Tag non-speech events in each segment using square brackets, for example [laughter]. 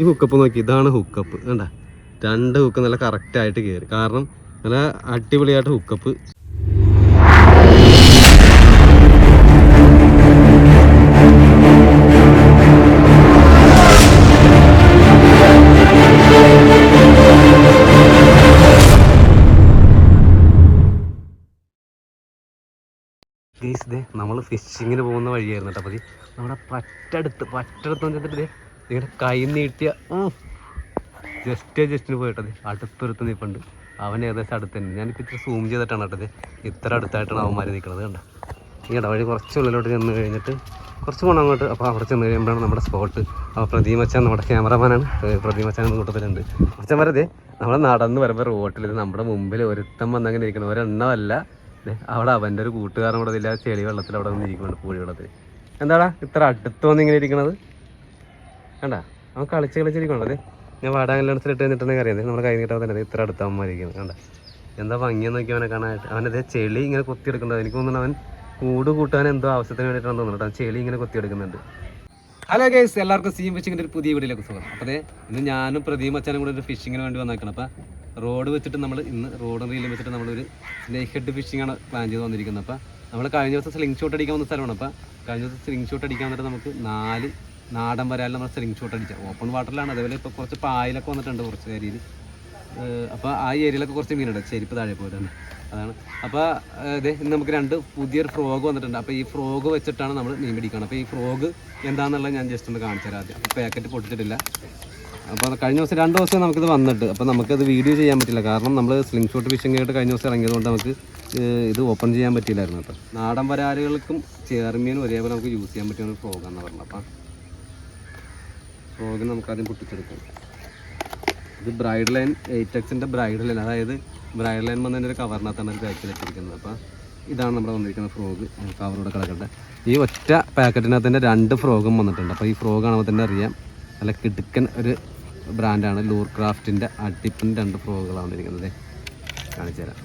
ഈ ഹുക്കപ്പ് നോക്കി ഇതാണ് ഹുക്കപ്പ് കണ്ട? രണ്ട് ഹുക്ക് നല്ല കറക്റ്റ് ആയിട്ട് കയറി കാരണം നല്ല അടിപൊളിയായിട്ട് ഹുക്കപ്പ് ദേ നമ്മൾ ഫിഷിങ്ങിന് പോകുന്ന വഴിയായിരുന്നു കേട്ടോ അപ്പോൾ നമ്മുടെ പറ്റടുത്ത് പറ്റടുത്ത് വന്നിട്ട് ദേ ഇങ്ങനെ കൈ നീട്ടിയ ജസ്റ്റ് ജസ്റ്റിന് പോയിട്ടത് അടുത്തൊരുത്ത് നിൽപ്പുണ്ട് അവൻ ഏകദേശം അടുത്ത് തന്നെ. ഞാനിപ്പോൾ ഇത്ര സൂം ചെയ്തിട്ടാണ് കേട്ടത് ഇത്ര അടുത്തായിട്ടാണ് അവന്മാർ നിൽക്കുന്നത് കണ്ട? ഈ വഴി കുറച്ച് ഉള്ളിലോട്ട് ചെന്ന് കഴിഞ്ഞിട്ട് കുറച്ച് പോകണം അങ്ങോട്ട്. അപ്പോൾ അവിടെ ചെന്ന് കഴിയുമ്പോഴാണ് നമ്മുടെ സ്പോട്ട് അപ്പോൾ പ്രദീപ് അച്ഛൻ നമ്മുടെ ക്യാമറമാനാണ് പ്രദീപ് അച്ഛൻ കൂട്ടത്തിലുണ്ട് അച്ഛൻ വരതേ നമ്മൾ നടന്ന് വരുമ്പോൾ റോട്ടിൽ ഇത് നമ്മുടെ മുമ്പിൽ ഒരുത്തം വന്നങ്ങനെ ഇരിക്കണം ഒരെണ്ണമല്ല അവിടെ അവന്റെ ഒരു കൂട്ടുകാരൻ കൂടെ ഇല്ല ചെളി വെള്ളത്തിൽ അവിടെ വന്ന് ഇരിക്കുന്നുണ്ട് പൂഴി വെള്ളത്തിൽ. എന്താടാ ഇത്ര അടുത്ത് വന്ന് ഇങ്ങനെ ഇരിക്കണത്? കണ്ട? അവൻ കളിച്ച് കളിച്ചിരിക്കണത് ഞാൻ വാടാങ്കല്യാണത്തിലിട്ട് നിന്നിട്ടുണ്ടെങ്കിൽ അറിയാം? നമ്മുടെ കൈ നീട്ടാൻ തന്നെ ഇത്ര അടുത്ത് അമ്മ ഇരിക്കുന്നത് കണ്ട? എന്താ ഭംഗിയെന്ന് നോക്കി അവനെ കാണാനായിട്ട്. അവനതേ ചെളി ഇങ്ങനെ കൊത്തി എടുക്കുന്നത് എനിക്ക് തോന്നുന്നു അവൻ കൂട് കൂട്ടാൻ എന്തോ ആവശ്യത്തിന് വേണ്ടിയിട്ടാണ് തോന്നുന്നത് ചെളി ഇങ്ങനെ കൊത്തി എടുക്കുന്നുണ്ട്. ഹലോ ഗൈസ് എല്ലാവർക്കും സീം ഫിഷിങ്ങിന്റെ ഒരു പുതിയ വീഡിയോയിലേക്ക് സുഖം അപ്പോൾ ഇന്ന് ഞാനും പ്രദീപ് അച്ഛനും കൂടെ ഒരു ഫിഷിങ്ങിന് വേണ്ടി വന്നേക്കണം. അപ്പോൾ റോഡ് വെച്ചിട്ട് നമ്മൾ ഇന്ന് റോഡും റീലും വെച്ചിട്ട് നമ്മളൊരു സ്നേക്ക് ഹെഡ് ഫിഷിംഗ് ആണ് പ്ലാൻ ചെയ്ത് വന്നിരിക്കുന്നത്. അപ്പോൾ നമ്മൾ കഴിഞ്ഞ ദിവസം സ്ലിംഗ് ഷോട്ട് അടിക്കാൻ വന്ന സ്ഥലമാണ്. അപ്പോൾ കഴിഞ്ഞ ദിവസം സ്ലിംഗ് ഷോട്ട് അടിക്കാൻ വന്നിട്ട് നമുക്ക് നാല് നാടൻ വരാലും നമ്മൾ സ്ലിംഗ് ഷോട്ട് അടിച്ചത് ഓപ്പൺ വാട്ടറിലാണ് അതേപോലെ ഇപ്പോൾ കുറച്ച് പായലൊക്കെ വന്നിട്ടുണ്ട് കുറച്ച് ഏരിയയിൽ. അപ്പോൾ ആ ഏരിയയിലൊക്കെ കുറച്ച് മീനുണ്ട്. ചെരുപ്പ് താഴെ പോയിട്ടുണ്ട് അതാണ്. അപ്പോൾ അതെ ഇന്ന് നമുക്ക് രണ്ട് പുതിയൊരു ഫ്രോഗ് വന്നിട്ടുണ്ട്. അപ്പോൾ ഈ ഫ്രോഗ് വെച്ചിട്ടാണ് നമ്മൾ മീൻ പിടിക്കുന്നത്. അപ്പോൾ ഈ ഫ്രോഗ് എന്താണെന്നുള്ളത് ഞാൻ ജസ്റ്റ് ഒന്ന് കാണിച്ചു തരാം ആദ്യം. പാക്കറ്റ് പൊട്ടിച്ചിട്ടില്ല. അപ്പോൾ കഴിഞ്ഞ ദിവസം രണ്ട് ദിവസം നമുക്കിത് വന്നിട്ട് അപ്പോൾ നമുക്കത് വീഡിയോ ചെയ്യാൻ പറ്റില്ല. കാരണം നമ്മൾ സ്ലിംഗ് ഷോട്ട് ഫിഷിംഗ് ആയിട്ട് കഴിഞ്ഞ ദിവസം ഇറങ്ങിയതുകൊണ്ട് നമുക്ക് ഇത് ഓപ്പൺ ചെയ്യാൻ പറ്റിയില്ലായിരുന്നു. കേട്ടോ നാടൻ വരാലുകൾക്കും ചേർമീനും ഒരേപോലെ നമുക്ക് യൂസ് ചെയ്യാൻ പറ്റിയ ഒരു ഫ്രോഗാന്ന് പറഞ്ഞത്. അപ്പം ഫ്രോഗ് നമുക്ക് ആദ്യം പൊട്ടിച്ചെടുക്കാം. ഇത് ബ്രൈഡ് ലൈൻ എയ്റ്റ് എക്സിന്റെ ബ്രൈഡ് ലൈൻ അതായത് ബ്രൈഡ് ലൈൻ വന്നതിന്റെ ഒരു കവറിനകത്താണ് ഒരു പാക്കിൽ ഇട്ടിരിക്കുന്നത്. അപ്പം ഇതാണ് നമ്മുടെ വന്നിരിക്കുന്ന ഫ്രോഗ് കവറോടെ കിടക്കട്ടെ. ഈ ഒറ്റ പാക്കറ്റിനകത്ത് തന്നെ രണ്ട് ഫ്രോഗും വന്നിട്ടുണ്ട്. അപ്പോൾ ഈ ഫ്രോഗാണ് ആണെങ്കിൽ തന്നെ അറിയാം. നല്ല കിടുക്കൻ ഒരു ബ്രാൻഡാണ് ലൂർ ക്രാഫ്റ്റിന്റെ അടിപ്പൻ രണ്ട് ഫ്രോഗുകളാണ് വന്നിരിക്കുന്നത്. കാണിച്ചു തരാം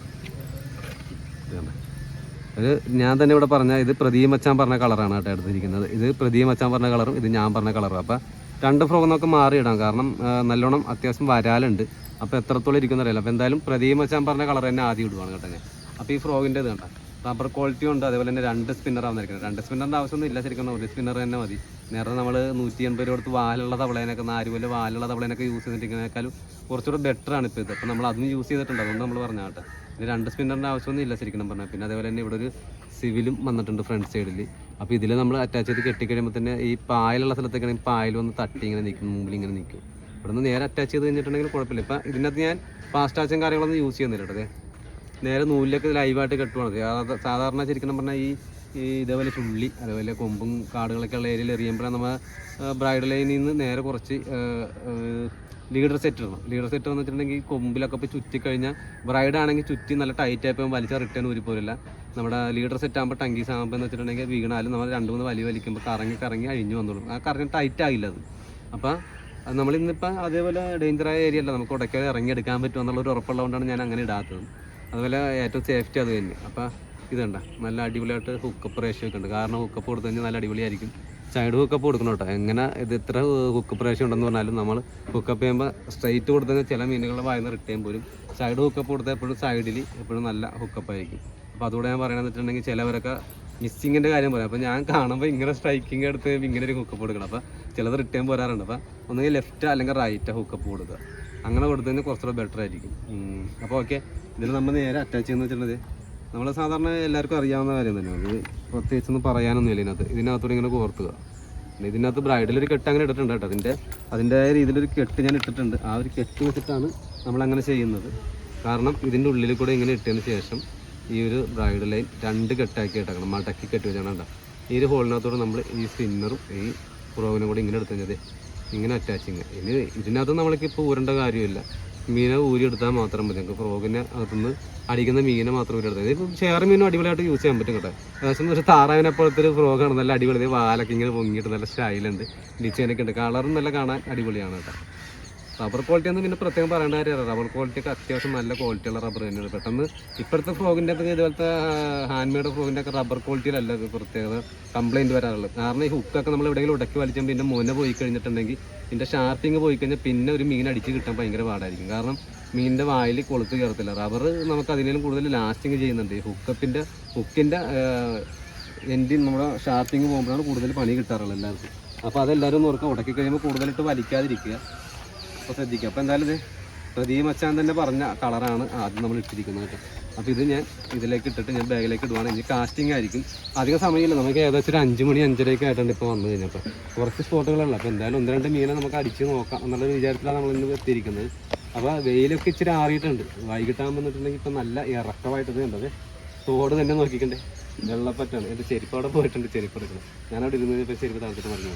ഒരു ഞാൻ തന്നെ ഇവിടെ പറഞ്ഞ ഇത് പ്രദീപ് മച്ചാൻ പറഞ്ഞ കളറാണ് കേട്ടോ എടുത്തിരിക്കുന്നത്. ഇത് പ്രദീപ് മച്ചാൻ പറഞ്ഞ കളറും ഇത് ഞാൻ പറഞ്ഞ കളറും. അപ്പോൾ രണ്ട് ഫ്രോഗ് നമുക്ക് മാറിയിടാം. കാരണം നല്ലോണം അത്യാവശ്യം വരാലുണ്ട്. അപ്പോൾ എത്രത്തോളം ഇരിക്കുന്നറിയില്ല അപ്പോൾ എന്തായാലും പ്രദീപ് മച്ചാൻ പറഞ്ഞ കളർ തന്നെ ആദ്യം ഇടുവാണ് കേട്ടോ ഞാൻ. അപ്പോൾ ഈ ഫ്രോഗിന്റെ ഇത് കണ്ട? റബ്ബർ ക്വാളിറ്റി ഉണ്ട്. അതേപോലെ തന്നെ രണ്ട് സ്പിന്നർ വന്നിരിക്കുന്നത്. രണ്ട് സ്പിന്നറിന്റെ ആവശ്യമൊന്നും ഇല്ല ശരിക്കും ഒരു സ്പിന്നർ തന്നെ മതി. നേരെ നമ്മൾ നൂറ്റി എൺപത് രൂപ കൊടുത്ത് വാലുള്ള തവളേനൊക്കെ നാല് പോലെ വാലുള്ള തവളേനൊക്കെ യൂസ് ചെയ്തിട്ടിരിക്കുന്നതിനേക്കാളും കുറച്ചുകൂടെ ആണ് ഇപ്പോൾ ഇത്. അപ്പോൾ നമ്മൾ അതും യൂസ് ചെയ്തിട്ടുണ്ട്. അതുകൊണ്ട് നമ്മൾ പറഞ്ഞ കേട്ടോ. ഇത് രണ്ട് സ്പിന്നറിന്റെ ആവശ്യമൊന്നും ഇല്ല ശരിക്കും പറഞ്ഞാൽ പിന്നെ അതേപോലെ തന്നെ ഇവിടെ ഒരു സിവിലും വന്നിട്ടുണ്ട് ഫ്രണ്ട് സൈഡിൽ അപ്പോൾ ഇതിൽ നമ്മൾ അറ്റാച്ച് ചെയ്ത് കെട്ടിക്കഴിയുമ്പോൾ തന്നെ ഈ പായലുള്ള സ്ഥലത്തേക്കാണെങ്കിൽ പായൽ വന്ന് തട്ടി ഇങ്ങനെ നിൽക്കും മുമ്പിൽ ഇങ്ങനെ നിൽക്കും ഇവിടെ നിന്ന് നേരെ അറ്റാച്ച് ചെയ്ത് കഴിഞ്ഞിട്ടുണ്ടെങ്കിൽ കുഴപ്പമില്ല. ഇപ്പം ഇതിനകത്ത് ഞാൻ ഫാസ്റ്റ് ആച്ചും കാര്യങ്ങളൊന്നും യൂസ് ചെയ്യുന്നില്ല കേട്ടോ. നേരെ നൂലിലൊക്കെ ലൈവായിട്ട് കെട്ടുവാണ്. സാധാരണ ശരിക്കും പറഞ്ഞാൽ ഈ ഈ ഇതേപോലെ ചുള്ളി അതേപോലെ കൊമ്പും കാടുകളൊക്കെ ഉള്ള ഏരിയയിൽ എറിയുമ്പോഴാണ് നമ്മൾ ബ്രൈഡ് ലൈനിൽ നിന്ന് നേരെ കുറച്ച് ലീഡർ സെറ്റ് ഇടണം. ലീഡർ സെറ്റ് എന്ന് വെച്ചിട്ടുണ്ടെങ്കിൽ കൊമ്പിലൊക്കെ ഇപ്പോൾ ചുറ്റിക്കഴിഞ്ഞാൽ ബ്രൈഡ് ആണെങ്കിൽ ചുറ്റി നല്ല ടൈറ്റ് ആയപ്പോൾ വലിച്ച റിട്ടേൺ ഒരു പോലില്ല നമ്മുടെ ലീഡർ സെറ്റ് ആകുമ്പോൾ ടങ്കീസ് ആകുമ്പോൾ എന്ന് വെച്ചിട്ടുണ്ടെങ്കിൽ വീണാലും നമ്മൾ രണ്ട് മൂന്ന് വലി വലിക്കുമ്പോൾ കറങ്ങി കറങ്ങി അഴിഞ്ഞു വന്നോളും. ആ കറങ്ങി ടൈറ്റ് ആയില്ല അത്. അപ്പോൾ നമ്മൾ അതേപോലെ ഡേഞ്ചറായ ഏരിയ അല്ല. നമുക്ക് ഉടയ്ക്കാതെ ഇറങ്ങി എടുക്കാൻ പറ്റും എന്നുള്ള ഒരു ഉറപ്പുള്ളതുകൊണ്ടാണ് ഞാൻ അങ്ങനെ ഇടാത്തത്. അതുപോലെ ഏറ്റവും സേഫ്റ്റി അത് തന്നെ. അപ്പോൾ ഇതുണ്ട നല്ല അടിപൊളിയായിട്ട് ഹുക്കപ്പ് റേഷ്യോ ഒക്കെ ഉണ്ട്. കാരണം ഹുക്കപ്പ് കൊടുത്തു കഴിഞ്ഞാൽ നല്ല അടിപൊളിയായിരിക്കും. സൈഡ് ഹുക്കപ്പ് കൊടുക്കണം കേട്ടോ. എങ്ങനെ ഇത് ഇത്ര ഹുക്കപ്പ് റേഷ്യോ ഉണ്ടെന്ന് പറഞ്ഞാലും നമ്മൾ ഹുക്കപ്പ് ചെയ്യുമ്പോൾ സ്ട്രൈറ്റ് കൊടുത്തു കഴിഞ്ഞാൽ ചില മീനുകളുടെ വായന റിട്ടേൺ പോലും സൈഡ് ഹുക്കപ്പ് കൊടുത്താൽ എപ്പോഴും സൈഡിൽ എപ്പോഴും നല്ല ഹുക്കപ്പ് ആയിരിക്കും. അപ്പോൾ അതുകൂടെ ഞാൻ പറയണമെന്ന് വെച്ചിട്ടുണ്ടെങ്കിൽ ചിലവരൊക്കെ മിസ്സിങ്ങിന്റെ കാര്യം പറയാം. അപ്പോൾ ഞാൻ കാണുമ്പോൾ ഇങ്ങനെ സ്ട്രൈക്കിംഗ് എടുത്ത് ഇങ്ങനെ ഒരു ഹുക്കപ്പ് കൊടുക്കണം. അപ്പോൾ ചിലത് റിട്ടേൺ പോരാറുണ്ട്. അപ്പോൾ ഒന്നുകിൽ ലെഫ്റ്റ് അല്ലെങ്കിൽ റൈറ്റ് ഹുക്കപ്പ് കൊടുക്കുക. അങ്ങനെ കൊടുത്തു കഴിഞ്ഞാൽ കുറച്ചുകൂടെ ബെറ്റർ ആയിരിക്കും. അപ്പോൾ ഓക്കെ ഇതിൽ നമ്മൾ നേരെ അറ്റാച്ച് ചെയ്യുന്ന വെച്ചിട്ടുണ്ടെങ്കിൽ നമ്മൾ സാധാരണ എല്ലാവർക്കും അറിയാവുന്ന കാര്യം തന്നെ. അത് പ്രത്യേകിച്ചൊന്നും പറയാനൊന്നുമില്ല ഇതിനകത്ത് ഇതിനകത്തൂടെ ഇങ്ങനെ കോർത്തുക ഇതിനകത്ത് ബ്രൈഡിൽ ഒരു കെട്ട് അങ്ങനെ ഇട്ടിട്ടുണ്ട് കേട്ടോ. അതിന്റെ അതിന്റെ രീതിയിലൊരു കെട്ട് ഞാൻ ഇട്ടിട്ടുണ്ട്. ആ ഒരു കെട്ട് വെച്ചിട്ടാണ് നമ്മൾ അങ്ങനെ ചെയ്യുന്നത്. കാരണം ഇതിന്റെ ഉള്ളിൽ കൂടെ ഇങ്ങനെ ഇട്ടതിന് ശേഷം ഈ ഒരു ബ്രൈഡ് ലൈൻ രണ്ട് കെട്ടാക്കി ഇട്ടേക്കണം. മടക്കി കെട്ടി വെച്ചാണ് ഈ ഒരു ഹോളിനകത്തോടെ നമ്മൾ ഈ സ്പിന്നറും ഈ പുറകിനും കൂടെ ഇങ്ങനെ എടുത്തു കഴിഞ്ഞാൽ ഇങ്ങനെ അറ്റാച്ചിങ് ഇനി ഇതിനകത്ത് നമ്മൾക്ക് ഇപ്പോൾ ഊരേണ്ട കാര്യമില്ല. മീനെ ഊരി എടുത്താൽ മാത്രം മതി. നമുക്ക് ഫ്രോഗിനെ അകത്തുനിന്ന് അടിക്കുന്ന മീനെ മാത്രം ഊരി എടുത്താൽ ഇതിപ്പോൾ ചേർ മീനും അടിപൊളിയായിട്ട് യൂസ് ചെയ്യാൻ പറ്റും കേട്ടോ. ഏകദേശം ഒരു താറാവിനെ പോലത്തെ ഒരു ഫ്രോഗാണ് നല്ല അടിപൊളി. വാലൊക്കെ ഇങ്ങനെ പൊങ്ങിയിട്ട് നല്ല സ്റ്റൈലുണ്ട് ഡിസൈനൊക്കെ ഉണ്ട്. കളറും നല്ല കാണാൻ അടിപൊളിയാണ് കേട്ടോ. റബ്ബർ ക്വാളിറ്റി ഒന്നും പിന്നെ പ്രത്യേകം പറയേണ്ട കാര്യമല്ല. റബ്ബർ ക്വാളിറ്റി ഒക്കെ അത്യാവശ്യം നല്ല ക്വാളിറ്റിയുള്ള റബ്ബർ തന്നെയാണ്. പെട്ടെന്ന് ഇപ്പോഴത്തെ ഫ്രോഗിന്റെ ഒക്കെ ഇതുപോലത്തെ ഹാൻഡ് മെയ്ഡ് ഫ്രോഗിന്റെ ഒക്കെ റബ്ബർ ക്വാളിറ്റിയിലല്ല പ്രത്യേകത കംപ്ലൈന്റ് വരാറുള്ളത്. കാരണം ഈ ഹുക്കൊക്കെ നമ്മൾ എവിടെയെങ്കിലും ഉടക്കി വലിച്ചാൽ പിന്നെ മുന പോയി കഴിഞ്ഞിട്ടുണ്ടെങ്കിൽ ഇതിന്റെ ഷാർപ്പിങ് പോയി കഴിഞ്ഞാൽ പിന്നെ ഒരു മീൻ അടിച്ച് കിട്ടാൻ ഭയങ്കര പാടായിരിക്കും. കാരണം മീനിന്റെ വായിൽ കൊളുത്ത് കയറത്തില്ല. റബ്ബർ നമുക്ക് അതിനേലും കൂടുതൽ ലാസ്റ്റിങ് ചെയ്യുന്നുണ്ട്. ഈ ഹുക്കപ്പിന്റെ ഹുക്കിന്റെ എൻഡിൽ നമ്മുടെ ഷാർപ്പിങ് പോകുമ്പോഴാണ് കൂടുതൽ പണി കിട്ടാറുള്ളത് എല്ലാവർക്കും. അപ്പോൾ അതെല്ലാവരും നോക്കാം ഉടക്കി കഴിയുമ്പോൾ കൂടുതലായിട്ട് വലിക്കാതിരിക്കുക. അപ്പോൾ ശ്രദ്ധിക്കുക. അപ്പോൾ എന്തായാലും ഇത് പ്രദീപ് മച്ചാൻ തന്നെ പറഞ്ഞ കളറാണ് ആദ്യം നമ്മൾ ഇട്ടിരിക്കുന്നത് കേട്ടോ. അപ്പോൾ ഇത് ഞാൻ ഇതിലേക്ക് ഇട്ടിട്ട് ഞാൻ ബാഗിലേക്ക് ഇടുവാണ്. ഇനി കാസ്റ്റിംഗ് ആയിരിക്കും. അധികം സമയമില്ല. നമുക്ക് ഏകദേശം ഒരു അഞ്ച് മണി അഞ്ചരയൊക്കെ ആയിട്ടുണ്ട് ഇപ്പോൾ വന്നു കഴിഞ്ഞപ്പോൾ കുറച്ച് സ്പോട്ടുകളുള്ള അപ്പോൾ എന്തായാലും ഒന്ന് രണ്ട് മീനെ നമുക്ക് അടിച്ച് നോക്കാം എന്നുള്ളൊരു വിചാരത്തിലാണ് നമ്മൾ ഇന്ന് എത്തിയിരിക്കുന്നത്. അപ്പോൾ വെയിലൊക്കെ ഇച്ചിരി ആറിയിട്ടുണ്ട്. വൈകിട്ടാകുമ്പോൾ വന്നിട്ടുണ്ടെങ്കിൽ ഇപ്പം നല്ല ഇറക്കമായിട്ട് ഇത് കണ്ടത്. തോട് തന്നെ നോക്കിക്കണ്ടേ. വെള്ളപ്പറ്റാണ് എന്റെ ചെരുപ്പ് അവിടെ പോയിട്ടുണ്ട് ചെരുപ്പ് എടുക്കണം. ഞാനവിടെ ഇരുന്ന് ഇപ്പോൾ ചെരുപ്പ് താഴ്ത്തിട്ട് പറഞ്ഞു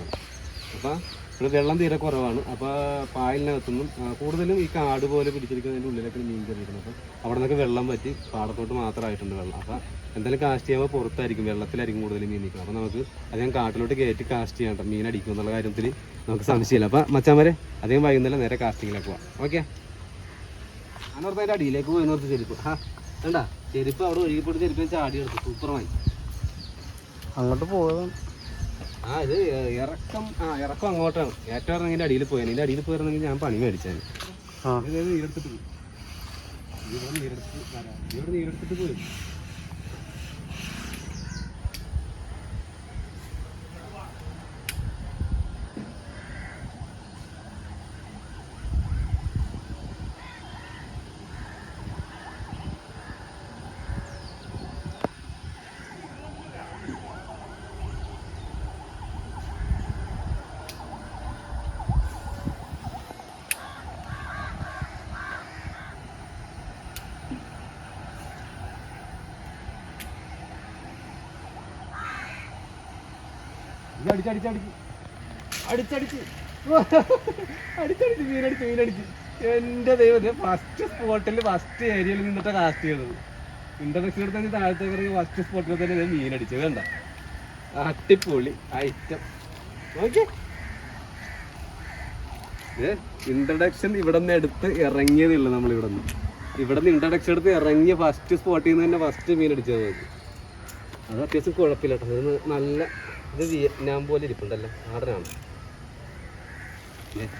അപ്പോൾ ഇവിടെ വെള്ളം തീരെ കുറവാണ്. അപ്പോൾ പായലിനകത്തുനിന്നും കൂടുതലും ഈ കാട് പോലെ പിടിച്ചിരിക്കുന്നതിന്റെ ഉള്ളിലൊക്കെ മീൻ കയറിയിരുന്നു അപ്പം അവിടെ നിന്നൊക്കെ വെള്ളം പറ്റി പാടത്തോട്ട് മാത്രമായിട്ടുണ്ട് വെള്ളം. അപ്പോൾ എന്തായാലും കാസ്റ്റ് ചെയ്യുമ്പോൾ പുറത്തായിരിക്കും. വെള്ളത്തിലായിരിക്കും കൂടുതൽ മീൻ നിൽക്കുന്നത്. അപ്പോൾ നമുക്ക് അധികം കാട്ടിലോട്ട് കയറ്റി കാസ്റ്റ് ചെയ്യണ്ട മീൻ അടിക്കും എന്നുള്ള കാര്യത്തിൽ നമുക്ക് സംശയമില്ല. അപ്പോൾ വരെ അധികം വൈകുന്നേരം നേരെ കാസ്റ്റിങ്ങിലേക്ക് പോവാം. ഓക്കെ അതിന്റെ അടിയിലേക്ക് പോയി നോർത്ത് ചെരുപ്പ്. ആ വേണ്ട ചെരുപ്പ് അവിടെ ഒഴുകിപ്പെട്ട് ചെരുപ്പ് ചാടി എടുത്തു. സൂപ്പറായി അങ്ങോട്ട് പോയതാണ് ആ ഇത് ഇറക്കം ആ ഇറക്കം അങ്ങോട്ടാണ്. ഏറ്റവും ഇറങ്ങിന്റെ അടിയിൽ പോയാൽ ഇതിന്റെ അടിയിൽ പോയിരുന്നെങ്കിൽ ഞാൻ പണി മേടിച്ചാൽ ആ. നീരെടുത്തിട്ട് പോയി? ഇവിടെ നീരെടുത്ത് ഇവിടെ നീരെടുത്തിട്ട് പോയി? അടിച്ചടിച്ചടിച്ച് അടിച്ചടിച്ച് അടിച്ചടിച്ച് മീനടിച്ച് മീനടിച്ച് എന്റെ ദൈവത്തെ ഫസ്റ്റ് സ്പോട്ടിൽ ഫസ്റ്റ് ഏരിയയിൽ നിന്നിട്ട് കാസ്റ്റ് ചെയ്തത്. ഇന്റർനെക്ഷൻ എടുത്ത് താഴത്തേക്ക് ഇറങ്ങി ഫസ്റ്റ് സ്പോട്ടിൽ തന്നെ ഞാൻ മീനടിച്ചത് വേണ്ട അട്ടിപ്പൊളി ഐറ്റം ഓക്കെ ഇൻട്രഡക്ഷൻ ഇവിടെ നിന്ന് എടുത്ത് ഇറങ്ങിയതില്ല നമ്മൾ ഇവിടെ നിന്ന്. ഇവിടെ നിന്ന് ഇൻട്രഡക്ഷൻ എടുത്ത് ഇറങ്ങിയ ഫസ്റ്റ് സ്പോട്ടിൽ നിന്ന് തന്നെ ഫസ്റ്റ് മീൻ അടിച്ചത്. അത് അത്യാവശ്യം കുഴപ്പമില്ല കേട്ടോ. ഇത് നല്ല ഇത് വിയറ്റ്നാം പോലെ ഇരിപ്പുണ്ടല്ലോ. നാടനാണ്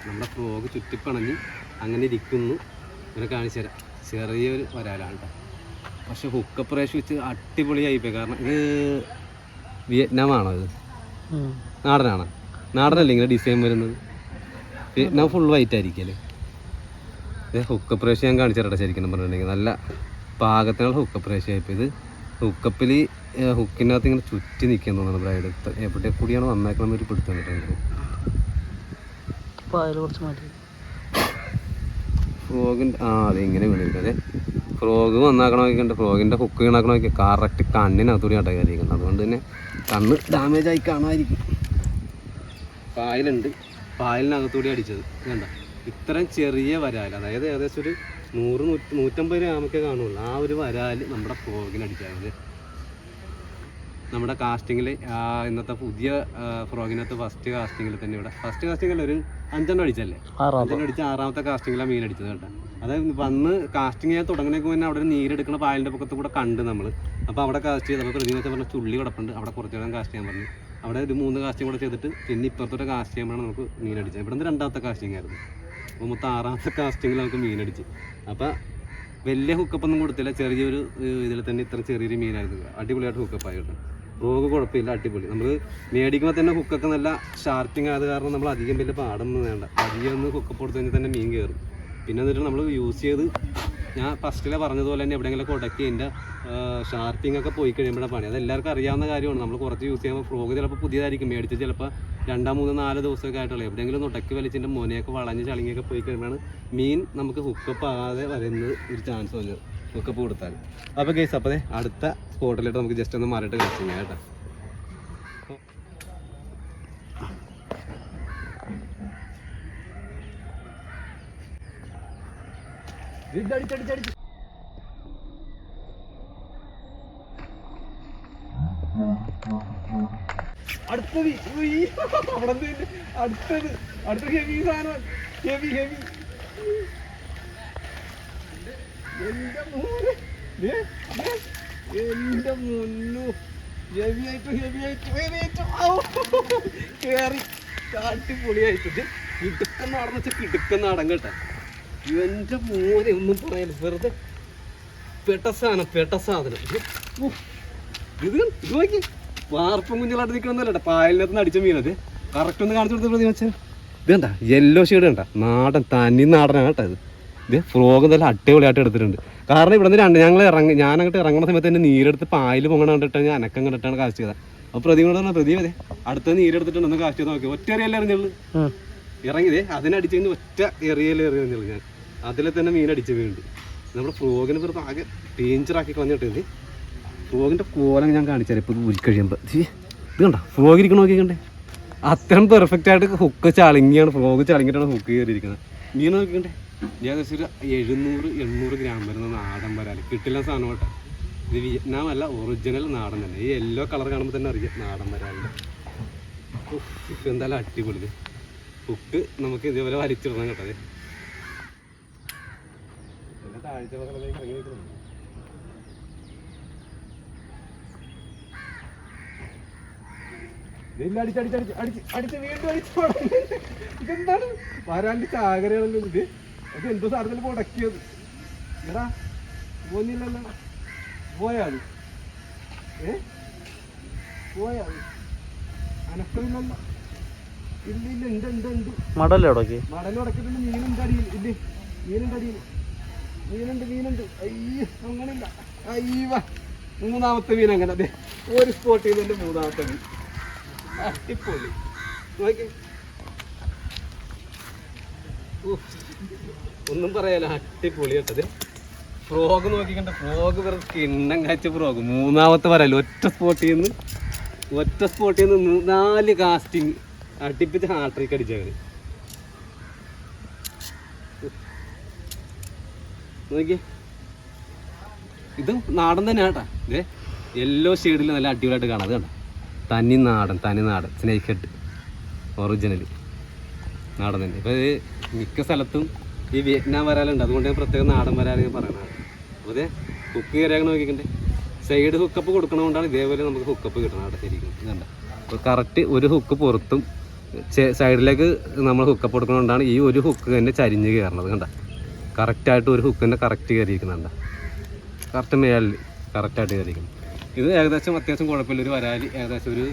നമ്മുടെ ഫ്ലോഗ് ചുറ്റിപ്പണഞ്ഞ് അങ്ങനെ ഇരിക്കുന്നു. ഇങ്ങനെ കാണിച്ചു തരാം. ചെറിയൊരു വരാലാണ് കേട്ടോ പക്ഷെ ഹുക്ക റേഷ് വെച്ച് അടിപൊളിയായി പോയി. കാരണം ഇത് വിയറ്റ്നാം ആണോ ഇത്? നാടനാണോ? നാടനല്ലേ ഇങ്ങനെ ഡിസൈൻ വരുന്നത്? വിയറ്റ്നാം ഫുൾ വൈറ്റ് ആയിരിക്കല്ലേ ഇത് ഹുക്ക റേഷ്യ ഞാൻ കാണിച്ചു തരട്ടെ ശരിക്കും പറഞ്ഞിട്ടുണ്ടെങ്കിൽ. നല്ല പാകത്തിനുള്ള ഹുക്കപ്പ് റേഷ്യ ആയിപ്പോൾ ഇത് ഹുക്കപ്പിൽ ഹുക്കിനകത്ത് ഇങ്ങനെ ചുറ്റി നിൽക്കാൻ തോന്നുന്നു ബ്രൈഡ് എവിടെ കൂടിയാണ് നന്നാക്കണം ഒരു പിടുത്തം കിട്ടുന്നത് ഫ്രോഗിന്റെ ആ അതെ ഇങ്ങനെ വീണിരിക്കുന്നത് ഫ്രോഗ് വന്നാക്കണമെങ്കിൽ ഫ്രോഗിന്റെ ഹുക്ക് വീണാക്കണമെങ്കിൽ കറക്റ്റ് കണ്ണിനകത്തൂടി അടക്കാതിരിക്കുന്നത് അതുകൊണ്ട് തന്നെ കണ്ണ് ഡാമേജ് ആയി കാണാതിരിക്കും പായലുണ്ട്. പായലിനകത്തൂടി അടിച്ചത്. വേണ്ട ഇത്രയും ചെറിയ വരാൽ അതായത് ഏകദേശം ഒരു നൂറ് നൂറ്റി നൂറ്റമ്പത് ഗ്രാമൊക്കെ കാണുള്ളൂ. ആ ഒരു വരാൽ നമ്മുടെ ഫ്രോഗിന് അടിച്ചാൽ നമ്മുടെ കാസ്റ്റിങ്ങിൽ ഇന്നത്തെ പുതിയ ഫ്രോഗിനകത്ത് ഫസ്റ്റ് കാസ്റ്റിങ്ങിൽ തന്നെ ഇവിടെ. ഫസ്റ്റ് കാസ്റ്റിങ്ങിൽ ഒരു അഞ്ചെണ്ണം അടിച്ചല്ലേ അഞ്ചെണ്ണം അടിച്ച് ആറാമത്തെ കാസ്റ്റിങ്ങിലാണ് മീൻ അടിച്ചത് കേട്ടോ. അത് വന്ന് കാസ്റ്റിംഗ് ചെയ്യാൻ തുടങ്ങുന്നതിന് മുന്നേ അവിടെ ഒരു നീരെടുക്കുന്ന പായലിന്റെ പക്കത്ത് കൂടെ കണ്ട് നമ്മൾ അപ്പോൾ അവിടെ കാസ്റ്റ് ചെയ്തപ്പോൾ നമുക്ക് വെച്ചാൽ പറഞ്ഞ ചുള്ളി കിടപ്പുണ്ട്. അവിടെ കുറച്ച് നേരം കാസ്റ്റ് ചെയ്യാൻ പറഞ്ഞു. അവിടെ ഒരു മൂന്ന് കാസ്റ്റിംഗ് കൂടെ ചെയ്തിട്ട് പിന്നെ ഇപ്പുറത്തോടെ കാസ്റ്റ് ചെയ്യുമ്പോഴാണ് നമുക്ക് മീൻ അടിച്ചത്. ഇവിടെ നിന്ന് രണ്ടാമത്തെ കാസ്റ്റിംഗ് ആയിരുന്നു. അപ്പോൾ മൊത്തം ആറാമത്തെ കാസ്റ്റിംഗിൽ നമുക്ക് മീൻ അടിച്ചു. അപ്പോൾ വലിയ ഹുക്കപ്പൊന്നും കൊടുത്തില്ല. ചെറിയൊരു ഇതിൽ തന്നെ ഇത്ര ചെറിയൊരു മീനായിരുന്നു അടിപൊളിയായിട്ട് ഹുക്കപ്പ് ആയിട്ട് റോഗ് കുഴപ്പമില്ല അടിപൊളി. നമ്മൾ മേടിക്കുമ്പോൾ തന്നെ ഹുക്കൊക്കെ നല്ല ഷാർപ്പിംഗ് ആയത് കാരണം നമ്മൾ അധികം വലിയ പാടൊന്നും വേണ്ട. അധികം ഒന്ന് കുക്കപ്പ് കൊടുത്തു കഴിഞ്ഞാൽ തന്നെ മീൻ കയറും പിന്നെ എന്നിട്ട് നമ്മൾ യൂസ് ചെയ്ത് ഞാൻ ഫസ്റ്റിലെ പറഞ്ഞതുപോലെ തന്നെ എവിടെയെങ്കിലും ഉടക്കി അതിന്റെ ഷാർപ്പിംഗ് ഒക്കെ പോയി കഴിയുമ്പോഴാണ് പണി. അത് എല്ലാവർക്കും അറിയാവുന്ന കാര്യമാണ്. നമ്മൾ കുറച്ച് യൂസ് ചെയ്യുമ്പോൾ ഫ്രോഗ് ചിലപ്പോൾ പുതിയതായിരിക്കും. മേടിച്ച് ചിലപ്പോൾ രണ്ടാം മൂന്ന് നാല് ദിവസമൊക്കെ ആയിട്ടുള്ളത് എവിടെയെങ്കിലും ഉടക്കി വലിച്ചിന്റെ മുനയൊക്കെ വളഞ്ഞ് ചളിങ്ങിയൊക്കെ പോയി കഴിയുമ്പോഴാണ് മീൻ നമുക്ക് ഹുക്കപ്പ് ആകാതെ വരുന്നത് ഒരു ചാൻസ് വന്നത്. ഹുക്കപ്പ് കൊടുത്താൽ അപ്പോൾ കേസ് അപ്പോൾ അടുത്ത സ്പോട്ടിലിട്ട് നമുക്ക് ജസ്റ്റ് ഒന്ന് മാറിയിട്ട് കഴിഞ്ഞാൽ കേട്ടോ. അടുത്തത് അടുത്തത് അടുത്തത്. അടുത്ത ഹെവി സാധനം. ഹെവി ഹെവി എന്റെ മോനെ. എന്റെ മുന്നു. ഹെവി ആയിട്ട് ഹെവി ആയിട്ട് ഹെവി ആയിട്ട്. കേറി. കാട്ടിപ്പൊളിയായിട്ട് കിടുക്കൻ നടന്ന് വെച്ചാൽ കിടുക്കൻ നാടൻ കേട്ടാ. എന്റെ മോനെ ഒന്നും പറയാനില്ല. വെറുതെ പെട്ട സാധനം പെട്ട സാധനം. ഇത് ഇത് നോക്കി. വാർപ്പും കുഞ്ഞുങ്ങളായിട്ട് നിൽക്കണമെന്നല്ല പായലിനകത്ത് അടിച്ച മീനത് കറക്റ്റ് ഒന്ന് കാണിച്ചു കൊടുത്തു പ്രതി വെച്ചാൽ ഇത് കണ്ട യെല്ലോ ഷെയ്ഡ് കണ്ട. നാടൻ തനി നാടനാണ് കേട്ടോ ഇത്. ഇത് ഫ്രോഗ് നല്ല അടിപൊളിയായിട്ട് എടുത്തിട്ടുണ്ട്. കാരണം ഇവിടെ നിന്ന് രണ്ട് ഞങ്ങൾ ഇറങ്ങി ഞാൻ അങ്ങോട്ട് ഇറങ്ങുന്ന സമയത്ത് തന്നെ നീരെടുത്ത് പായൽ പൊങ്ങണ കണ്ടിട്ട് ഞാൻ അനക്കം കണ്ടിട്ടാണ് കാസ്റ്റ് ചെയ്തത്. അപ്പോൾ പ്രതി പറഞ്ഞാൽ പ്രതി അതെ അടുത്ത നീരെടുത്തിട്ടുണ്ടെന്ന് കാസ്റ്റ് ചെയ്ത് നോക്കി. ഒറ്റ എറിയല്ലേ എറിഞ്ഞുള്ളൂ. ഇറങ്ങിയതേ അതിനടിച്ച് കഴിഞ്ഞ് ഒറ്റ എറിയല്ലേ എറിയുന്നുള്ളൂ ഞാൻ. അതിലെ തന്നെ മീൻ അടിച്ച് വീണ്ടും നമ്മുടെ ഫ്രോഗിനെ വെറുതെ ആകെ ഡേഞ്ചറാക്കി ആക്കി കളഞ്ഞിട്ടേ ഫ്രോഗിന്റെ കോലം ഞാൻ കാണിച്ചാൽ ഇപ്പൊ ഇത് ഉരുക്കഴിയുമ്പോൾ ഇത് കണ്ട? ഫ്രോഗ് ഇരിക്കണ നോക്കിക്കണ്ടേ അത്രയും പെർഫെക്റ്റ് ആയിട്ട് ഹുക്ക് ചളിങ്ങിയാണ് ഫ്രോഗ് ചളിങ്ങിട്ടാണ് ഹുക്ക് കയറിയിരിക്കുന്നത്. മീൻ നോക്കിക്കണ്ടേ? ഏകദേശം ഒരു എഴുന്നൂറ് എണ്ണൂറ് ഗ്രാം വരുന്ന നാടൻ വരാൽ കിട്ടില്ല സാധനം കേട്ടോ ഇത് വിയറ്റ്നാം അല്ല ഒറിജിനൽ നാടൻ തന്നെ ഈ യെല്ലോ കളർ കാണുമ്പോൾ തന്നെ അറിയാം നാടൻ വരാലിന്റെ ഇപ്പം എന്തായാലും അടിപൊളി ഉപ്പ് നമുക്ക് ഇതേപോലെ വലിച്ചിടണം കേട്ടോ ഇല്ല, അടിച്ച്, അടിച്ച്, അടിച്ച്, അടിച്ച്, വീണ്ടും അടിച്ചു. ഇതെന്താണ് വരാണ്ട് ചാകരയാണല്ലോ ഇത് അത് എന്തോ സാധനത്തിൽ പൊടക്കിയത് എടാ പോന്നില്ലല്ലോ. പോയാത് ഏ? പോയാത് അത് അനക്കമില്ലല്ലോ ഇല്ല ഇല്ല ഉണ്ട് ഉണ്ട് ഉണ്ട്. മടല്ലേ അവിടേക്ക്? മടൽ ഉടക്കിട്ടുണ്ട് മീനുണ്ട് അടിയിൽ. ഇല്ലേ മീനുണ്ട് അടിയിൽ. മീനുണ്ട് മീനുണ്ട്. അയ്യോ അങ്ങനില്ല അയ്യവ മൂന്നാമത്തെ മീൻ അങ്ങനെ. അതെ ഒരു സ്പോട്ടിൽ നിന്ന് എന്റെ മൂന്നാമത്തെ മീൻ. അടിപൊളി. നോക്കി ഒന്നും പറയാല അടിപൊളി കേട്ടത് ഫ്രോഗ് നോക്കിക്കണ്ട ഫ്രോഗ് വെറുതെ കിണ്ണം കാച്ച ഫ്രോഗ് മൂന്നാമത്തെ പറയല്ലോ ഒറ്റ സ്പോട്ടിൽ നിന്ന് ഒറ്റ സ്പോട്ടിൽ നിന്ന് നാല് കാസ്റ്റിംഗ് അടിപ്പിച്ച് ഹാട്രിക്ക് അടിച്ചവര്. നോക്കി ഇത് നാടൻ തന്നെ കേട്ടാ. ഇതേ യെല്ലോ ഷെയ്ഡിൽ നല്ല അടിപൊളിയായിട്ട് കാണാം. അത് കണ്ട? തനി നാടൻ തനി നാടൻ. സ്നേക്ക് ഒറിജിനൽ നാടൻ തന്നെ. ഇപ്പോൾ ഇത് മിക്ക സ്ഥലത്തും ഈ വിയറ്റ്നാം വരാലുണ്ട്. അതുകൊണ്ട് ഞാൻ പ്രത്യേകം നാടൻ വരാൽ ഞാൻ പറയണത്. അപ്പോൾ ഹുക്ക് നോക്കിക്കണ്ടേ. സൈഡ് ഹുക്കപ്പ് കൊടുക്കണതുകൊണ്ടാണ് ഇതേപോലെ നമുക്ക് ഹുക്കപ്പ് കിട്ടണം അവിടെ ശരിക്കും. ഇതുണ്ട്. അപ്പോൾ കറക്റ്റ് ഒരു ഹുക്ക് പുറത്തും സൈഡിലേക്ക് നമ്മൾ ഹുക്കപ്പ് കൊടുക്കണതുകൊണ്ടാണ് ഈ ഒരു ഹുക്ക് തന്നെ ചരിഞ്ഞ് കയറണത് കണ്ട. കറക്റ്റായിട്ട് ഒരു ഹുക്ക് തന്നെ കറക്റ്റ് കയറിയിരിക്കുന്നുണ്ട് കറക്റ്റ് മേലിൽ കറക്റ്റായിട്ട് കയറിയിരിക്കുന്നു. ഇത് ഏകദേശം അത്യാവശ്യം കുഴപ്പമില്ല. ഒരു വരാൽ ഏകദേശം ഒരു